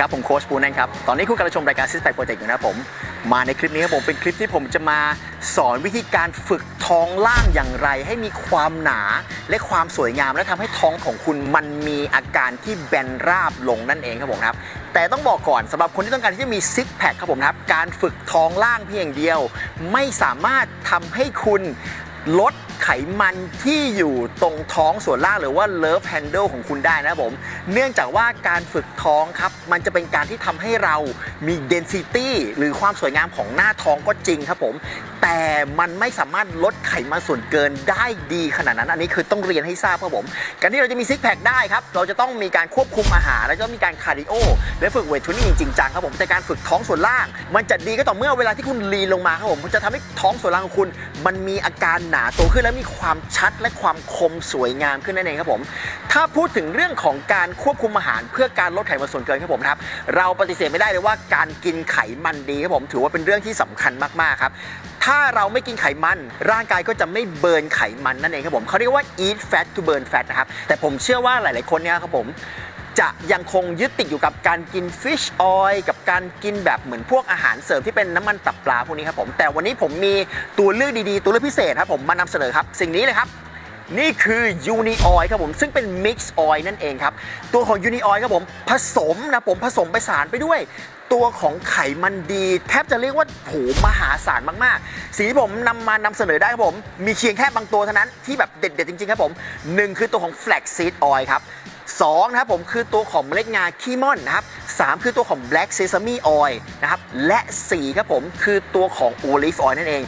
ครับ ผมโค้ชปูนั่นครับ ตอนนี้คุณกำลังชมรายการซิสแ c คโปรเจกต์อยู่นะผม มาในคลิปนี้ครับผมเป็นคลิปที่ผมจะมาสอนวิธีการฝึกท้องล่างอย่างไร ให้มีความหนาและความสวยงาม และทำให้ท้องของคุณมันมีอาการที่แบนราบลงนั่นเองครับผมครับแต่ต้องบอกก่อนสำหรับคนที่ต้องการที่จะมีซิกแพคครับผมครับการฝึกท้องล่างเพียงเดียว ไม่สามารถทำให้คุณลด ไขมันที่อยู่ตรงท้องส่วนล่างหรือว่าเลิฟแฮนเดิลของคุณได้นะครับผม เนื่องจากว่าการฝึกท้องครับ มันจะเป็นการที่ทำให้เรามีเดนซิตี้หรือความสวยงามของหน้าท้องก็จริงครับผม แต่มันไม่สามารถลดไขมันส่วนเกินได้ดีขนาดนั้น อันนี้คือต้องเรียนให้ทราบครับผม การที่เราจะมีซิกแพคได้ครับ เราจะต้องมีการควบคุมอาหาร แล้วก็มีการคาร์ดิโอและฝึกเวทเทรนนิ่งจริงจังครับผมแต่การฝึกท้องส่วนล่าง มันจะดีก็ต่อเมื่อเวลาที่คุณลีนลงมาครับผมมันจะทำให้ท้องส่วนล่างของคุณ มันมีอาการหนาโตขึ้นและมีความชัดและความคมสวยงามขึ้นนั่นเองครับผม ถ้าพูดถึงเรื่องของการควบคุมอาหารเพื่อการลดไขมันส่วนเกินครับผมครับ เราปฏิเสธไม่ได้เลยว่าการกินไขมันดีครับผมถือว่าเป็นเรื่องที่สำคัญมากๆครับถ้าเราไม่กินไขมัน ร่างกายก็จะไม่เบิร์นไขมันนั่นเองครับผมเขาเรียกว่า eat fat to burn fat นะครับแต่ผมเชื่อว่าหลาย ๆ คนเนี่ยครับผม จะยังคงยึดติดอยู่กับการกิน fish oil กับการกินแบบเหมือนพวกอาหารเสริมที่เป็นน้ำมันตับปลาพวกนี้ครับผมแต่วันนี้ผมมีตัวเลือกดีๆ ตัวเลือกพิเศษครับผมมานำเสนอครับ สิ่งนี้เลยครับนี่คือ Uni Oil ครับผมซึ่งเป็น Mix Oil นั่นเองครับ ตัวของ Uni Oil ครับผมผสมนะผมผสมไปสารไปด้วย ตัวของไขมันดี แทบจะเรียกว่าโหมหาศาลมากๆสิ่งที่ผมนำมานำเสนอได้ครับผม มีเพียงแค่บางตัวเท่านั้นที่แบบเด็ดๆจริงๆครับผมหนึ่งคือตัวของ Flax Seed Oil ครับ สองนะครับผมคือตัวของเมล็ดงาคีมอนนะครับสามคือตัวของ Black Sesame Oil นะครับและสี่ครับผมคือตัวของ Olive Oil นั่นเอง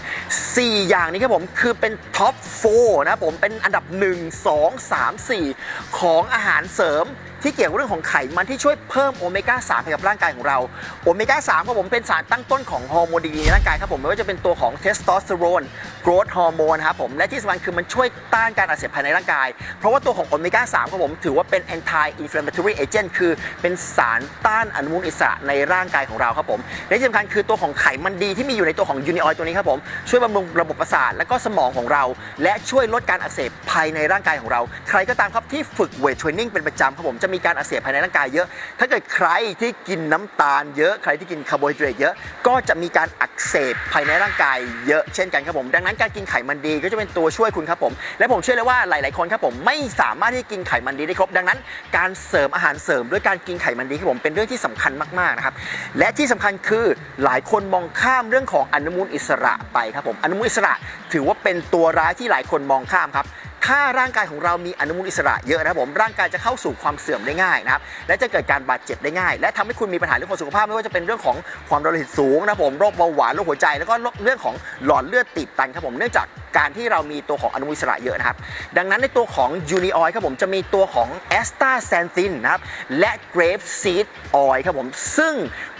สี่อย่างนี้ครับผมคือเป็นท็อป4นะครับผมเป็นอันดับ 1 2 3 4 ของอาหารเสริม ที่เกี่ยวกับเรื่องของไขมันที่ช่วยเพิ่มโอเมก้า3ให้กับร่างกายของเรา โอเมก้า3ครับผมเป็นสารตั้งต้นของฮอร์โมนดีๆในร่างกายครับผมไม่ว่าจะเป็นตัวของเทสโทสเตอโรนโกรทฮอร์โมนครับผมและที่สำคัญคือมันช่วยต้านการอักเสบภายในร่างกาย เพราะว่าตัวของโอเมก้า3ครับผมถือว่าเป็น anti inflammatory agent คือเป็นสารต้านอนุมูลอิสระในร่างกายของเราครับผมและที่สำคัญคือตัวของไขมันดีที่มีอยู่ในตัวของยูนิออยตัวนี้ครับผมช่วยบำรุงระบบประสาทและก็สมองของเรา และช่วยลดการอักเสบภายในร่างกายของเรา ใครก็ตามครับที่ฝึกเวทเทรนนิ่งเป็นประจำครับผมจะมีการอักเสบภายในร่างกายเยอะ ถ้าเกิดใครที่กินน้ำตาลเยอะ ใครที่กินคาร์โบไฮเดรตเยอะ ก็จะมีการอักเสบภายในร่างกายเยอะเช่นกันครับผม ดังนั้นการกินไขมันดีก็จะเป็นตัวช่วยคุณครับผม และผมเชื่อเลยว่าหลาย ๆ คนครับผมไม่สามารถที่กินไขมันดีได้ครบ ดังนั้น การเสริมอาหารเสริมด้วยการกินไขมันดีครับผมเป็นเรื่องที่สำคัญมาก ๆ นะครับ และที่สำคัญคือหลายคนมองข้ามเรื่องของอนุมูลอิสระไปครับผม อนุมูลอิสระถือว่าเป็นตัวร้ายที่หลายคนมองข้ามครับ ถ้าร่างกายของเรามีอนุมูลอิสระเยอะนะครับผมร่างกายจะเข้าสู่ความเสื่อมได้ง่ายนะครับและจะเกิดการบาดเจ็บได้ง่าย และทำให้คุณมีปัญหาเรื่องของสุขภาพไม่ว่าจะเป็นเรื่องของความดันโลหิตสูงนะครับผมโรคเบาหวานโรคหัวใจ แล้วก็เรื่องของหลอดเลือดตีบตันครับผมเนื่องจากการที่เรามีตัวของอนุมูลอิสระเยอะนะครับ ดังนั้นในตัวของยูนิออยครับผมจะมีตัวของแอสตาแซนตินนะครับและเกรฟซีดออยครับผมซึ่ง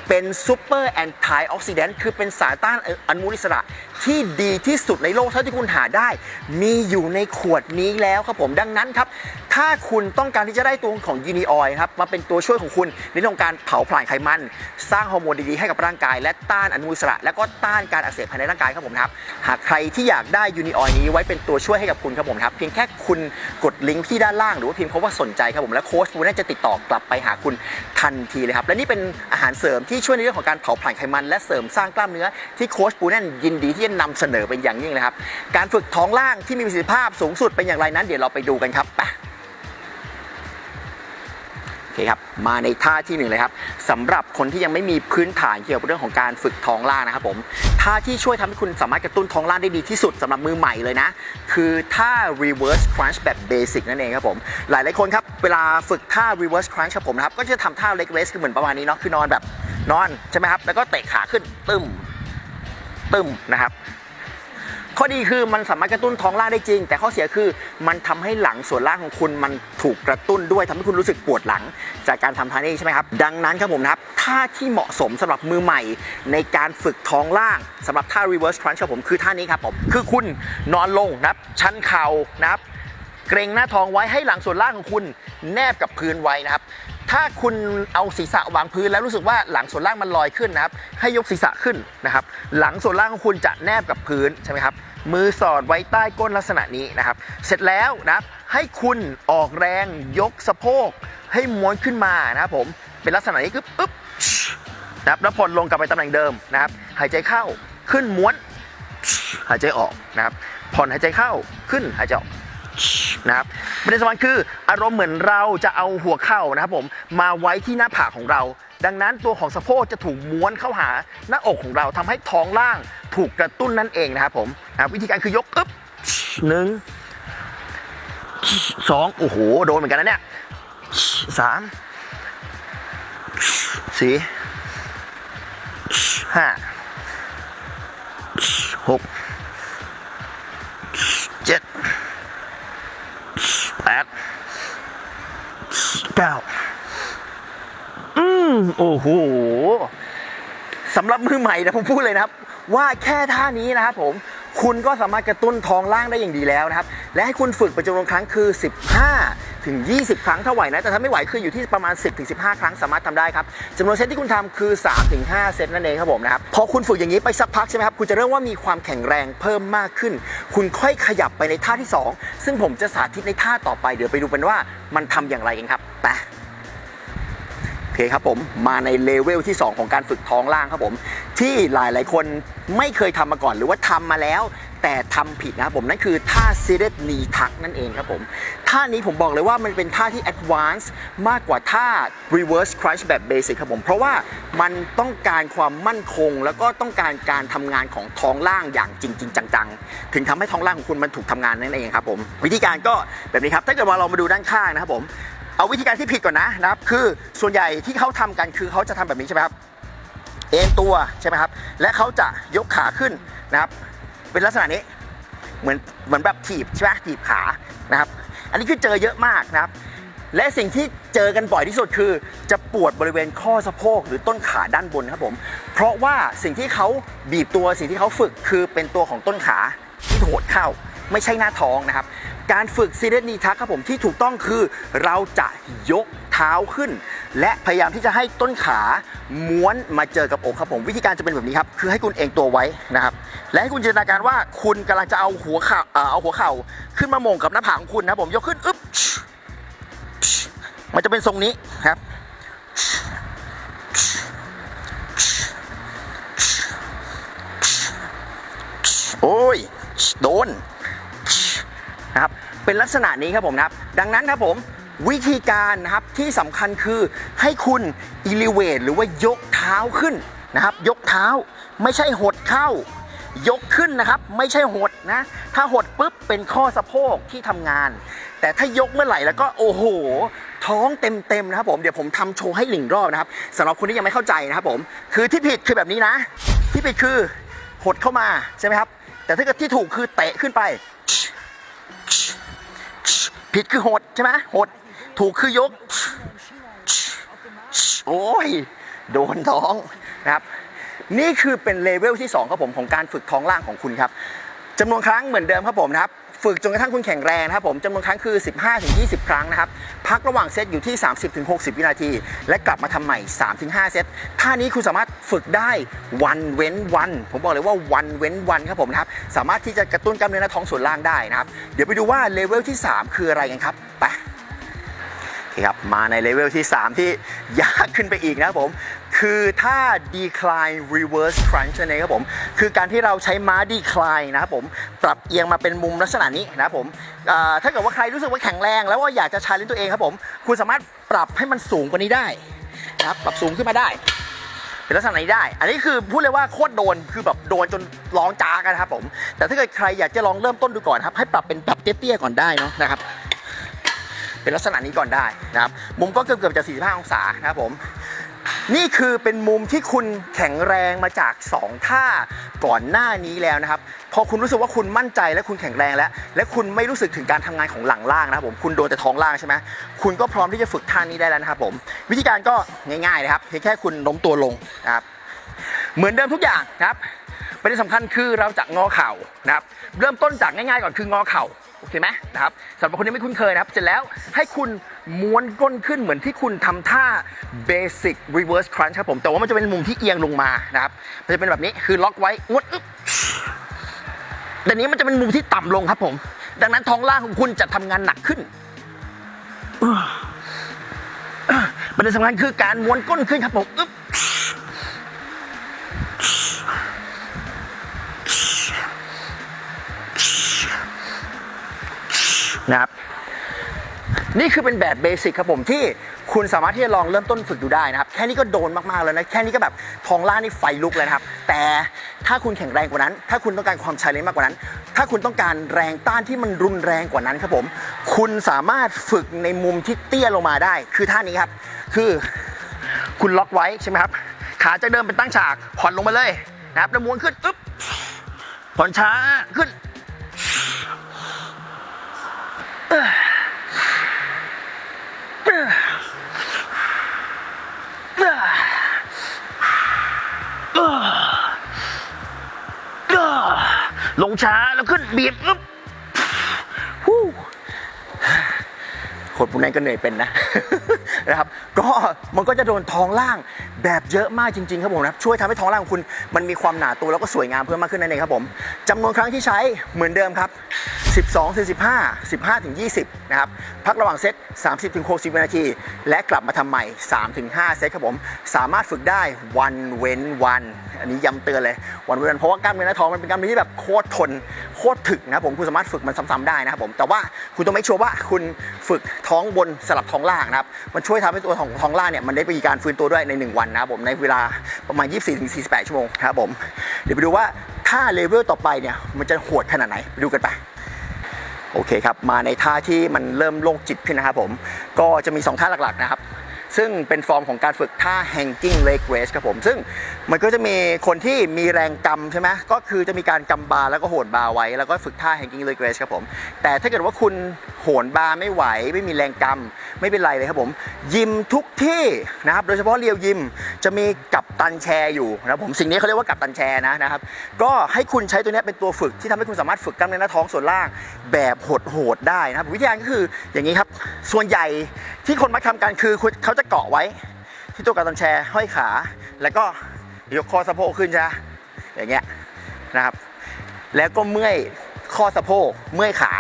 เป็นซูเปอร์แอนตี้ออกซิแดนต์คือเป็นสารต้านอนุมูลอิสระ ที่ดีที่สุดในโลกเท่าที่คุณหาได้ มีอยู่ในขวดนี้แล้วครับผมดังนั้นครับ ถ้าคุณต้องการที่จะได้ตัวของยูนิออยครับมาเป็นตัวช่วยของคุณในเรื่องการเผาผลาญไขมัน สร้างฮอร์โมนดีๆให้กับร่างกาย และต้านอนุมูลอิสระ และก็ต้านการอักเสบภายในร่างกายครับผมครับหากใครที่อยากได้ยูนิออยนี้ไว้เป็นตัวช่วยให้กับคุณครับผมครับเพียงแค่คุณกดลิงก์ที่ด้านล่างหรือว่าพิมพ์คำว่าสนใจครับผมและโค้ชบูน่าจะติดต่อกลับไปหาคุณทันทีเลยครับและนี่เป็นอาหารเสริมที่ช่วยในเรื่องของการเผาผลาญไขมัน และเสริมสร้างกล้ามเนื้อที่โค้ชปูน่นยินดีที่จะนำเสนอเป็นอย่างยิ่งเลยครับ การฝึกท้องล่างที่มีประสิทธิภาพสูงสุดเป็นอย่างไรนั้น เดี๋ยวเราไปดูกันครับไปโอเคครับมาในท่าที่หนึ่งเลยครับสำหรับคนที่ยังไม่มีพื้นฐานเกี่ยวกับเรื่องของการฝึกท้องล่างนะครับผมท่าที่ช่วยทำให้คุณสามารถกระตุ้นท้องล่างได้ดีที่สุดสำหรับมือใหม่เลยนะ คือท่า reverse crunch แบบเบสิกนั่นเองครับผมหลายหลายคนครับเวลาฝึกท่า reverse crunch ครับผมนะครับก็จะทำท่า leg raise คือเหมือนประมาณนี้เนาะคือนอนแบบนอนใช่ไหมครับแล้วก็เตะขาขึ้นตึม ตึมนะครับข้อดีคือมันสามารถกระตุ้นท้องล่างได้จริง แต่ข้อเสียคือมันทำให้หลังส่วนล่างของคุณมันถูกกระตุ้นด้วยทำให้คุณรู้สึกปวดหลัง จากการทำท่านี้ใช่ไหมครับ ดังนั้นครับผมนะครับท่าที่เหมาะสมสำหรับมือใหม่ ในการฝึกท้องล่างสำหรับท่า reverse crunch ครับผมคือท่านี้ครับผมคือคุณนอนลงนะครับชันเข่านะครับเกรงหน้าท้องไว้ให้หลังส่วนล่างของคุณแนบกับพื้นไว้นะครับ ถ้าคุณเอาศีรษะวางพื้นแล้วรู้สึกว่าหลังส่วนล่างมันลอยขึ้นนะครับ ให้ยกศีรษะขึ้นนะครับ หลังส่วนล่างของคุณจะแนบกับพื้นใช่ไหมครับ มือสอดไว้ใต้ก้นลักษณะนี้นะครับ เสร็จแล้วนะครับให้คุณออกแรงยกสะโพก ให้ม้วนขึ้นมานะครับผม เป็นลักษณะนี้คืออึ๊บนะครับแล้วผ่อนลงกลับไปตำแหน่งเดิมนะครับ หายใจเข้าขึ้นม้วน หายใจออกนะครับ ผ่อนหายใจเข้าขึ้นหายใจออก นะครับประเด็นสำคัญคืออารมณ์เหมือนเราจะเอาหัวเข่านะครับผมมาไว้ที่หน้าผากของเรา ดังนั้นตัวของสะโพกจะถูกม้วนเข้าหาหน้าอกของเราทำให้ท้องล่างถูกกระตุ้นนั่นเองนะครับผมนะบวิธีการคือยกอึ๊บหนึ่งสองโอ้โหโดนเหมือนกันนะเนี่ยสามสี่ห้า เก้าอืมโอ้โหสำหรับมือใหม่นะผมพูดเลยนะครับ ว่าแค่ท่านี้นะครับผม คุณก็สามารถกระตุ้นท้องล่างได้อย่างดีแล้วนะครับ และให้คุณฝึกไปจำนวนครั้งคือ 15 ถึง 20 ครั้งถ้าไหวนะ แต่ถ้าไม่ไหวคืออยู่ที่ประมาณ 10ถึง15 ครั้งสามารถทำได้ครับจำนวนเซตที่คุณทำคือ 3 ถึง 5 เซตนั่นเองครับผมนะครับ พอคุณฝึกอย่างนี้ไปสักพักใช่ไหมครับ คุณจะเริ่มว่ามีความแข็งแรงเพิ่มมากขึ้น คุณค่อยขยับไปในท่าที่ 2 ซึ่งผมจะสาธิตในท่าต่อไปเดี๋ยวไปดูกันว่ามันทำอย่างไรกันครับไป คครับผมมาในเลเวลที่ 2 ของการฝึกท้องล่างครับผม ที่หลายหลายๆคนไม่เคยทำมาก่อนหรือว่าทำมาแล้ว แต่ทำผิดนะครับผมนั่นคือท่า seated knee tuck นั่นเองครับผมท่านี้ผมบอกเลยว่ามันเป็นท่าที่ advanced มากกว่าท่า reverse crunch แบบ basic ครับผม เพราะว่ามันต้องการความมั่นคง แล้วก็ต้องการการทำงานของท้องล่างอย่างจริงๆจังๆ ถึงทำให้ท้องล่างของคุณมันถูกทำงานนั่นเองครับผมวิธีการก็แบบนี้ครับถ้าเกิดว่าเรามาดูด้านข้างนะครับผม เอาวิธีการที่ผิดก่อนนะนะครับ คือส่วนใหญ่ที่เขาทำกันคือเขาจะทำแบบนี้ใช่ไหมครับ เอ็นตัวใช่ไหมครับ และเขาจะยกขาขึ้นนะครับ เป็นลักษณะนี้เหมือนเหมือนแบบถีบใช่ไหมถีบขานะครับ อันนี้คือเจอเยอะมากนะครับ และสิ่งที่เจอกันบ่อยที่สุดคือ จะปวดบริเวณข้อสะโพกหรือต้นขาด้านบนครับผม เพราะว่าสิ่งที่เขาบีบตัวสิ่งที่เขาฝึกคือเป็นตัวของต้นขาที่โหดเข้า ไม่ใช่หน้าท้องนะครับ การฝึกซีเดนีทักครับผมที่ถูกต้องคือเราจะยกเท้าขึ้น และพยายามที่จะให้ต้นขาม้วนมาเจอกับอกครับผมวิธีการจะเป็นแบบนี้ครับคือให้คุณเองตัวไว้นะครับและให้คุณจินตนาการว่าคุณกำลังจะเอาหัวเข่าเอาหัวเข่าขึ้นมาโมงกับหน้าผากของคุณนะผมยกขึ้นอึ๊บมันจะเป็นทรงนี้ครับโอ้ย โดน นะครับเป็นลักษณะนี้ครับผมนะครับ ดังนั้นครับผมวิธีการนะครับที่สำคัญคือให้คุณ elevate หรือว่ายกเท้าขึ้นนะครับ ยกเท้าไม่ใช่หดเข้ายกขึ้นนะครับ ไม่ใช่หดนะ ถ้าหดปุ๊บเป็นข้อสะโพกที่ทำงาน แต่ถ้ายกเมื่อไหร่แล้วก็โอ้โห ท้องเต็มๆนะครับผมเดี๋ยวผมทำโชว์ให้หนึ่งรอบนะครับสำหรับคนที่ยังไม่เข้าใจนะครับผมคือที่ผิดคือแบบนี้นะ ที่ผิดคือหดเข้ามาใช่ไหมครับ แต่ถ้าเกิดที่ถูกคือเตะขึ้นไป ผิดคือหดใช่ไหมหด ถูกคือยก โอ้ย โดนท้องนะครับนี่คือเป็นเลเวลที่2ครับผมของการฝึกท้องล่างของคุณครับจำนวนครั้งเหมือนเดิมครับผมนะครับฝึกจนกระทั่งคุณแข็งแรงนะครับผมจำนวนครั้งคือ 15-20 ครั้งนะครับ พักระหว่างเซตอยู่ที่ 30-60 วินาที และกลับมาทำใหม่ 3-5 เซตท่านี้คุณสามารถฝึกได้วันเว้นวัน ผมบอกเลยว่าวันเว้นวันครับผมนะครับ สามารถที่จะกระตุ้นกล้ามเนื้อหน้าท้องส่วนล่างได้นะครับ เดี๋ยวไปดูว่าเลเวลที่ 3 คืออะไรกันครับไปครับมาในเลเวลที่ 3 ที่ยากขึ้นไปอีกนะครับผม คือถ้า decline reverse crunch นั่นเองครับผม คือการที่เราใช้ม้า decline นะครับผม ปรับเอียงมาเป็นมุมลักษณะนี้นะครับผม ถ้าเกิดว่าใครรู้สึกว่าแข็งแรง แล้วว่าอยากจะชาเลนตัวเองครับผม คุณสามารถปรับให้มันสูงกว่านี้ได้นะครับ ปรับสูงขึ้นมาได้ เป็นลักษณะนี้ได้ อันนี้คือพูดเลยว่าโคตรโดน คือแบบโดนจนร้องจ้ากันครับผม แต่ถ้าเกิดใครอยากจะลองเริ่มต้นดูก่อนครับ ให้ปรับเป็นปรับเตี้ยๆก่อนได้เนาะนะครับเป็นลักษณะนี้ก่อนได้นะครับ มุมก็เกือบเกือบๆจะ 45 องศานะครับผม นี่คือเป็นมุมที่คุณแข็งแรงมาจาก 2 ท่าก่อนหน้านี้แล้วนะครับ พอคุณรู้สึกว่าคุณมั่นใจและคุณแข็งแรงแล้ว และคุณไม่รู้สึกถึงการทำงานของหลังล่างนะครับผมคุณโดนแต่ท้องล่างใช่ไหมคุณก็พร้อมที่จะฝึกท่านี้ได้แล้วนะครับผมวิธีการก็ง่ายๆนะครับเพียงแค่คุณโน้มตัวลงนะครับเหมือนเดิมทุกอย่างนะครับประเด็นสำคัญคือเราจะงอเข่านะครับ เริ่มต้นจากง่ายๆก่อนคืองอเข่าโอเคไหมนะครับสำหรับคนที่ไม่คุ้นเคยนะครับ เสร็จแล้วให้คุณม้วนก้นขึ้นเหมือนที่คุณทำท่า basic reverse crunch ครับผม แต่ว่ามันจะเป็นมุมที่เอียงลงมานะครับ มันจะเป็นแบบนี้คือล็อกไว้งดอึ๊บแต่นี้มันจะเป็นมุมที่ต่ำลงครับผม ดังนั้นท้องล่างของคุณจะทำงานหนักขึ้นประเด็นสำคัญคือการม้วนก้นขึ้นครับผมอึ๊บ นะครับนี่คือเป็นแบบเบสิกครับผมที่คุณสามารถที่จะลองเริ่มต้นฝึกดูได้นะครับ แค่นี้ก็โดนมากๆแล้วนะแค่นี้ก็แบบทองล่านี่ไฟลุกเลยนะครับ แต่ถ้าคุณแข็งแรงกว่านั้น ถ้าคุณต้องการความชาเลนจ์มากกว่านั้น ถ้าคุณต้องการแรงต้านที่มันรุนแรงกว่านั้นครับผม คุณสามารถฝึกในมุมที่เตี้ยลงมาได้ คือท่านี้ครับ คือคุณล็อกไว้ใช่ไหมครับ ขาจากเดิมเป็นตั้งฉากผ่อนลงมาเลยนะครับแล้วม้วนขึ้นอึ๊บผ่อนช้าขึ้น ลงช้าแล้วขึ้นบีบอึ๊บฮู้คนพวกนั้นก็เหนื่อยเป็นนะนะครับ ก็มันก็จะโดนท้องล่างแบบเยอะมากจริง ๆ ครับผมนะช่วยทำให้ท้องล่างของคุณมันมีความหนาตัวแล้วก็สวยงามเพิ่มมากขึ้นนั่นเองครับผมจำนวนครั้งที่ใช้เหมือนเดิมครับ 12ถึง15 15 ถึง 20 นะครับ พักระหว่างเซต 30 ถึง 60 วินาที และกลับมาทำใหม่ 3 ถึง 5 เซตครับผม สามารถฝึกได้วันเว้นวัน อันนี้ย้ำเตือนเลยวันเว้นวัน เพราะว่ากล้ามเนื้อหน้าท้องมันเป็นกล้ามเนื้อที่แบบโคตรทน โคตรถึกนะผมคุณสามารถฝึกมันซ้ำๆได้นะครับผม แต่ว่าคุณต้องไม่ชัวร์ว่าคุณฝึกท้องบนสลับท้องล่างนะครับ มันช่วยทำให้ตัวของท้องล่างเนี่ยมันได้มีการฟื้นตัวด้วยใน 1 วันนะครับผมในเวลาประมาณ 24-48 ชั่วโมงครับผม เดี๋ยวไปดูว่าถ้าเลเวลต่อไปเนี่ยมันจะโหดขนาดไหนไปดูกันไป โอเคครับ มาในท่าที่มันเริ่มโล่งจิตขึ้นนะครับผม ก็จะมี 2 ท่าหลักๆนะครับ ซึ่งเป็นฟอร์มของการฝึกท่า hanging leg raise ครับผม ซึ่งมันก็จะมีคนที่มีแรงกำใช่ไหมก็คือจะมีการกำบาร์แล้วก็โหนบาร์ไว้ แล้วก็ฝึกท่า hanging leg raise ครับผม แต่ถ้าเกิดว่าคุณโหนบาร์ไม่ไหวไม่มีแรงกำไม่เป็นไรเลยครับผม ยิมทุกที่นะครับโดยเฉพาะเรียวยิมจะมีกับตันแชร์อยู่นะครับผมสิ่งนี้เขาเรียกว่ากับตันแชร์นะนะครับก็ให้คุณใช้ตัวนี้เป็นตัวฝึกที่ทำให้คุณสามารถฝึกกล้ามเนื้อหน้าท้องส่วนล่างแบบโหดๆได้นะครับวิธีการก็คืออย่างนี้ครับส่วนใหญ่ที่คนมักทำกันคือเขาจะเกาะไว้ ที่ตัวกับตันแชร์ห้อยขา แล้วก็ยกคอสะโพกขึ้นใช่ไหมอย่างเงี้ยนะครับ แล้วก็เมื่อยข้อสะโพกเมื่อยขา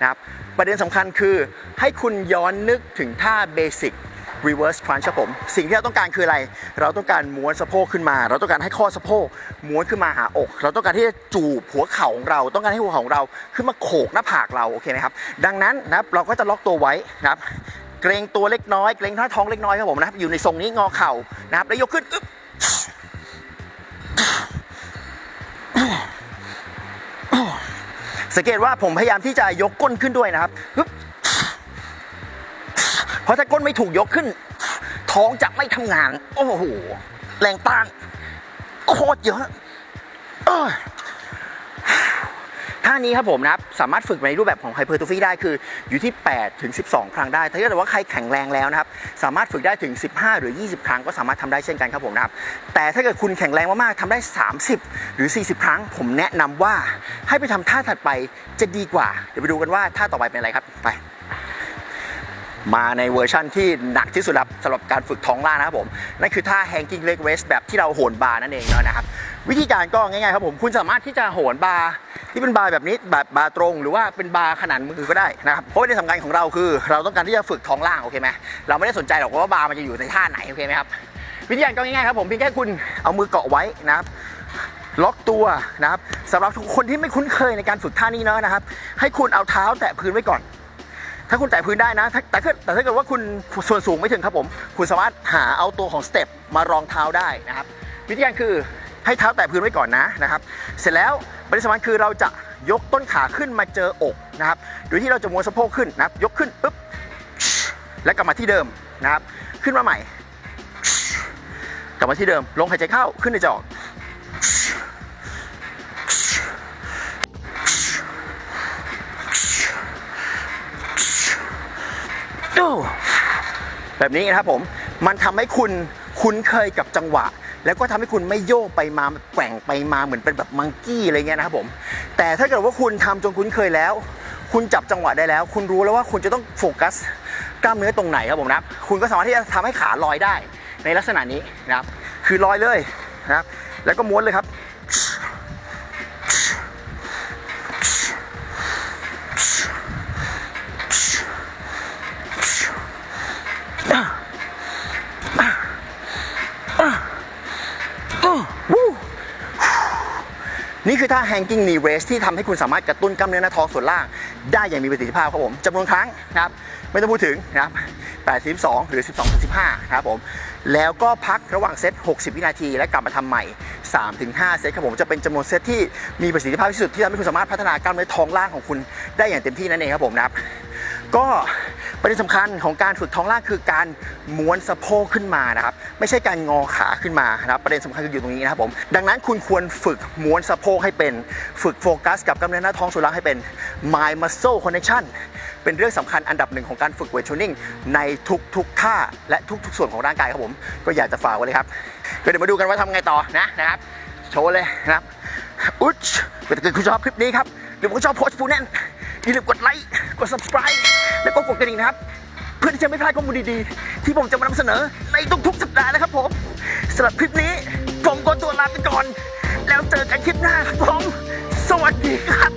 นะครับ ประเด็นสำคัญคือให้คุณย้อนนึกถึงท่าเบสิก reverse crunch ครับผม สิ่งที่เราต้องการคืออะไร เราต้องการม้วนสะโพกขึ้นมา เราต้องการให้ข้อสะโพกม้วนขึ้นมาหาอก เราต้องการที่จะจูบหัวเข่าของเรา ต้องการให้หัวเข่าของเรา ขึ้นมาโขกหน้าผากเรา โอเคไหมครับ ดังนั้นนะครับ เราก็จะล็อกตัวไว้นะครับ เกรงตัวเล็กน้อยเกรงท่าท้องเล็กน้อยครับผมนะครับอยู่ในทรงนี้งอเข่านะครับแล้วยกขึ้นอึ๊บสังเกตว่าผมพยายามที่จะยกก้นขึ้นด้วยนะครับเพราะถ้าก้นไม่ถูกยกขึ้น ท้องจะไม่ทำงาน โอ้โห แรงต้านโคตรเยอะเอ้ย ท่านี้ครับผมนะครับสามารถฝึกในรูปแบบของไฮเปอร์โทฟีได้คืออยู่ที่8ถึง12 ครั้งได้ถ้าเกิดว่าใครแข็งแรงแล้วนะครับสามารถฝึกได้ถึง 15 หรือ 20 ครั้งก็สามารถทำได้เช่นกันครับผมนะครับแต่ถ้าเกิดคุณแข็งแรงมากๆทำได้ 30 หรือ 40 ครั้ง ผมแนะนำว่าให้ไปทำท่าถัดไปจะดีกว่า เดี๋ยวไปดูกันว่าท่าต่อไปเป็นอะไรครับไปมาในเวอร์ชั่นที่หนักที่สุดครับสำหรับการฝึกท้องล่างนะครับผม นั่นคือท่า hanging leg raise แบบที่เราโหนบาร์นั่นเองนะครับ วิธีการก็ง่ายๆครับผมคุณสามารถที่จะโหนบาร์ที่เป็นบาร์แบบนี้แบบบาร์ตรง หรือว่าเป็นบาร์ขนาดมือก็ได้นะครับเพราะว่าในสำคัญของเราคือ เราต้องการที่จะฝึกท้องล่างโอเคไหมเราไม่ได้สนใจหรอกว่าบาร์มันจะอยู่ในท่าไหนโอเคไหมครับวิธีการก็ง่ายๆครับผมเพียงแค่คุณเอามือเกาะไว้นะครับล็อกตัวนะครับสำหรับทุกคนที่ไม่คุ้นเคยในการฝึกท่านี้เนอะนะครับ ให้คุณเอาเท้าแตะพื้นไว้ก่อน ถ้าคุณแตะพื้นได้นะแต่แต่ถ้าเกิดว่าคุณส่วนสูงไม่ถึงครับผม คุณสามารถหาเอาตัวของสเต็ปมารองเท้าได้นะครับ วิธีการคือ ให้เท้าแตะพื้นไว้ก่อนนะนะครับเสร็จแล้วประเด็นสำคัญคือเราจะยกต้นขาขึ้นมาเจออกนะครับโดยที่เราจะม้วนสะโพกขึ้นนะครับยกขึ้นปุ๊บแล้วกลับมาที่เดิมนะครับขึ้นมาใหม่ กลับมาที่เดิมลงหายใจเข้าขึ้นหายใจอกแบบนี้นะครับผมมันทำให้คุณคุ้นเคยกับจังหวะ แล้วก็ทำให้คุณไม่โยกไปมาแกว่งไปมาเหมือนเป็นแบบมังกี้อะไรเงี้ยนะครับผม แต่ถ้าเกิดว่าคุณทำจนคุ้นเคยแล้ว คุณจับจังหวะได้แล้ว คุณรู้แล้วว่าคุณจะต้องโฟกัสกล้ามเนื้อตรงไหนครับผมนะคุณก็สามารถที่จะทำให้ขาลอยได้ในลักษณะนี้นะครับ คือลอยเลยนะครับ แล้วก็ม้วนเลยครับ นี่คือท่า hanging knee raise ที่ทำให้คุณสามารถกระตุ้นกล้ามเนื้อหน้าท้องส่วนล่าง ได้อย่างมีประสิทธิภาพครับผมจำนวนครั้งนะครับไม่ต้องพูดถึงนะครับ8 12หรือ 12 15นะครับผมแล้วก็พักระหว่างเซต 60 วินาที และกลับมาทำใหม่ 3-5 เซตครับผมจะเป็นจำนวนเซตที่มีประสิทธิภาพที่สุดที่ทำให้คุณสามารถพัฒนากล้ามเนื้อท้องล่างของคุณได้อย่างเต็มที่นั่นเองครับผมนะครับก็ ประเด็นสำคัญของการฝึกท้องล่างคือการม้วนสะโพกขึ้นมานะครับไม่ใช่การงอขาขึ้นมานะครับประเด็นสำคัญคืออยู่ตรงนี้นะครับผมดังนั้นคุณควรฝึกม้วนสะโพกให้เป็น ฝึกโฟกัส กับกล้ามเนื้อหน้าท้องส่วนล่างให้เป็น mind muscle connection เป็นเรื่องสำคัญอันดับหนึ่งของการฝึกเวทเทรนนิ่งในทุกๆท่าและทุกๆ ส่วนของร่างกายครับผมก็อยากจะฝากไว้เลยครับก็เดี๋ยวมาดูกันว่าทำไงต่อนะนะครับโชว์เลยนะครับอุ๊ชถ้าเกิดคุณชอบคลิปนี้ครับหรือว่าคุณชอบโพสต์ฟูแน่นอย่าลืมกดไลค์กด subscribe และก็กดกระดิ่งนะครับ เพื่อที่จะไม่พลาดข้อมูลดีๆ ที่ผมจะมานำเสนอในทุกๆสัปดาห์นะครับผมสำหรับคลิปนี้ผมก็ตัวลาไปก่อน แล้วเจอกันคลิปหน้าครับผมสวัสดีครับ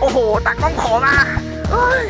โอ้โหตากล้องขอมาเฮ้ย